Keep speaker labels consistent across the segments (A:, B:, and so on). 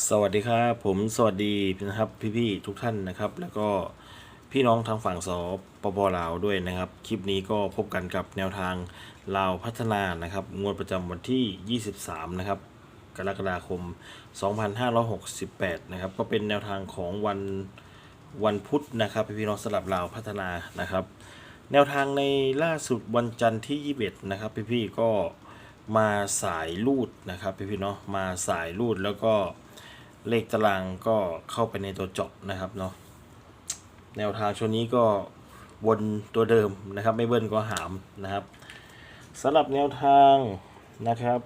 A: สวัสดีครับผมสวัสดีนะครับพี่ๆทุกท่านนะครับ แล้วก็พี่น้องทางฝั่งสปปลาวด้วยนะครับ คลิปนี้ก็พบกันกับแนวทางลาวพัฒนานะครับ งวดประจำวันที่ 23 นะครับ กรกฎาคม 2568 นะครับ ก็เป็นแนวทางของวันวันพุธนะครับพี่น้องสลับลาวพัฒนานะครับ แนวทางในล่าสุดวันจันทร์ที่ 21 นะครับ พี่ๆก็มาสายลูดนะครับพี่ๆเนาะมาสายลูดแล้วก็ เลขตารางก็เข้าไปในตัวเจาะนะครับเนาะแนวทางช่วงนี้ก็วนตัวเดิมนะครับ ไม่เบิ้ลก็หามนะครับสำหรับแนวทางนะครับ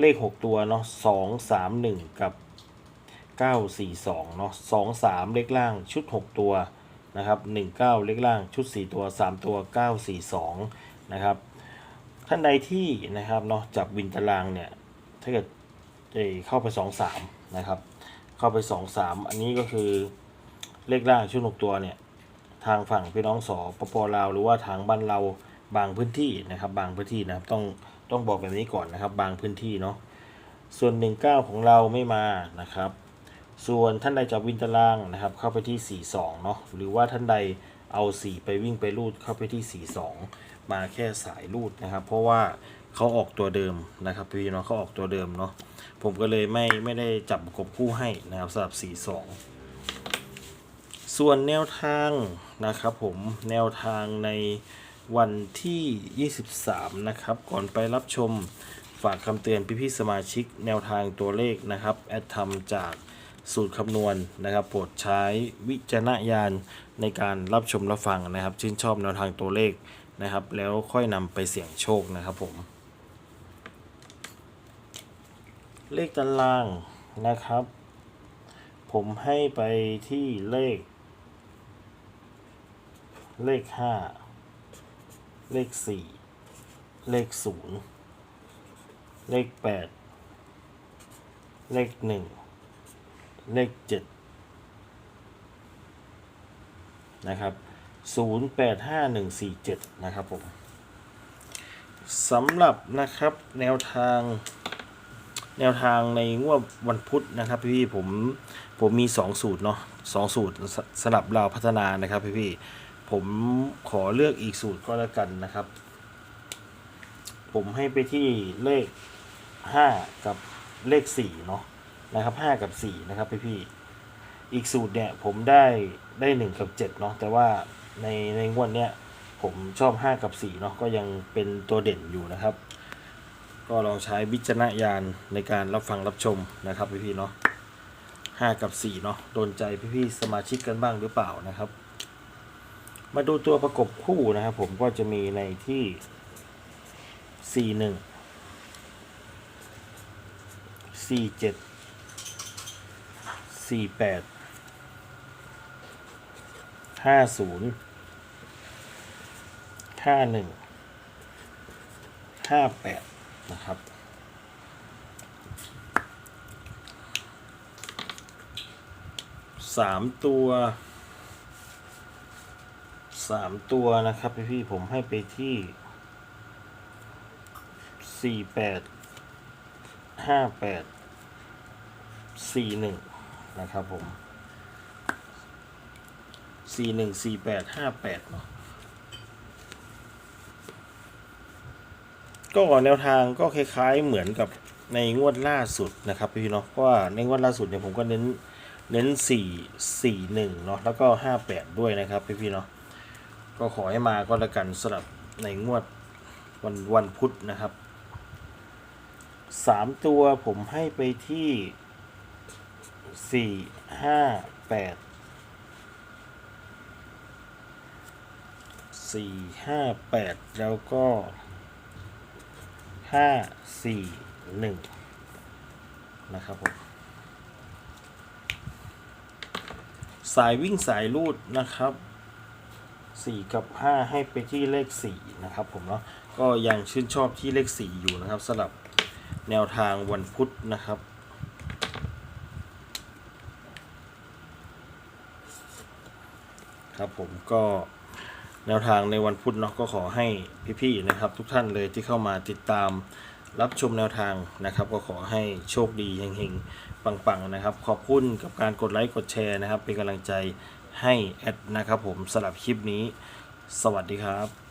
A: เลข 6 ตัวเนาะ2 3 1กับ 942เนาะ23เลขล่างชุด 6 ตัวนะครับ19 เลขล่างชุด 4 ตัว 3 ตัว 942 นะครับ ท่านใดที่นะครับเนาะจับวินตารางเนี่ย ถ้าเกิดเข้าไป 2 3 นะครับ เข้าไป2 3อันนี้ก็คือเลขล่างชุด6ตัวเนี่ยทางฝั่งพี่น้องสปปลาวหรือว่าทางบ้านเราบางพื้นที่นะครับ บางพื้นที่นะครับต้องต้องบอกแบบนี้ก่อนนะครับ บางพื้นที่เนาะส่วน 19 ของเราไม่มานะครับ ส่วนท่านใดจับวินตารางนะครับ เข้าไปที่ 42 เนาะหรือว่าท่านใดเอา 4 ไปวิ่งไปรูดเข้าไปที่ 42 มาแค่สายรูดนะครับ เพราะว่า เขาออกตัวเดิมนะครับพี่เนาะเขาออกตัวเดิมเนาะผมก็เลยไม่ไม่ได้จับประกบคู่ให้นะครับสำหรับ42 ส่วนแนวทางนะครับผมแนวทางในวันที่ 23 นะครับ ก่อนไปรับชมฝากคำเตือนพี่ๆสมาชิกแนวทางตัวเลขนะครับ แอดทำจากสูตรคำนวณนะครับโปรดใช้วิจารณญาณในการรับชมรับฟังนะครับ ชื่นชอบแนวทางตัวเลขนะครับ แล้วค่อยนำไปเสี่ยงโชคนะครับผม เลขตารางนะครับ ผมให้ไปที่เลข เลขห้าเลขสี่เลขศูนย์เลขแปดเลขหนึ่งเลขเจ็ดนะครับศูนย์แปดห้าหนึ่งสี่เจ็ดนะครับผมสำหรับนะครับแนวทาง แนวทางในงวดวันพุธนะครับพี่ผมผมมี 2 สูตรเนาะสองสูตรสสลับเราพัฒนานะครับพี่ๆผมขอเลือกอีกสูตรก็แล้วกันนะครับ ผมให้ไปที่เลข 5 กับเลข4เนาะนะครับ5กับ4นะครับพี่ๆอีกสูตรเนี่ยผมได้ได้ 1 กับ7เนาะแต่ว่าในในงวดเนี้ยผมชอบ 5 กับ4เนาะก็ยังเป็นตัวเด่นอยู่นะครับ ก็ลองใช้วิจารณญาณในการรับฟังรับชมนะครับพี่ๆเนาะห้ากับสี่เนาะโดนใจพี่ๆสมาชิกกันบ้างหรือเปล่านะครับ มาดูตัวประกบคู่นะครับ ผมก็จะมีในที่สี่หนึ่งสี่เจ็ดสี่แปดห้าศูนย์ห้าหนึ่งห้าแปด นะครับ สามตัวสามตัวนะครับพี่พี่ผมให้ไปที่สี่แปดห้าแปดสี่หนึ่งนะครับผมสี่หนึ่งสี่แปดห้าแปดเนาะ ก็แนวทางก็คล้ายๆเหมือนกับในงวดล่าสุดนะครับพี่เนาะเพราะว่าในงวดล่าสุดเนี่ยผมก็เน้นเน้นสี่สี่หนึ่งเนาะแล้วก็ห้าแปดด้วยนะครับพี่พี่เนาะก็ขอให้มาก็แล้วกันสำหรับในงวดวันวันพุธนะครับสามตัวผมให้ไปที่สี่ห้าแปดสี่ห้าแปดแล้วก็ ห้าสี่หนึ่งนะครับผมสายวิ่งสายรูดนะครับสี่กับห้าให้ไปที่เลขสี่นะครับผมเนาะก็ยังชื่นชอบที่เลขสี่อยู่นะครับสำหรับแนวทางวันพุธนะครับ ครับผมก็ แนวทางในวันพุธเนาะก็ขอให้พี่ๆนะครับ ทุกท่านเลยที่เข้ามาติดตามรับชมแนวทางนะครับ ก็ขอให้โชคดีเฮงๆปังๆนะครับ ขอบคุณกับการกดไลค์กดแชร์นะครับ เป็นกำลังใจให้แอดนะครับผมสำหรับคลิปนี้ สวัสดีครับ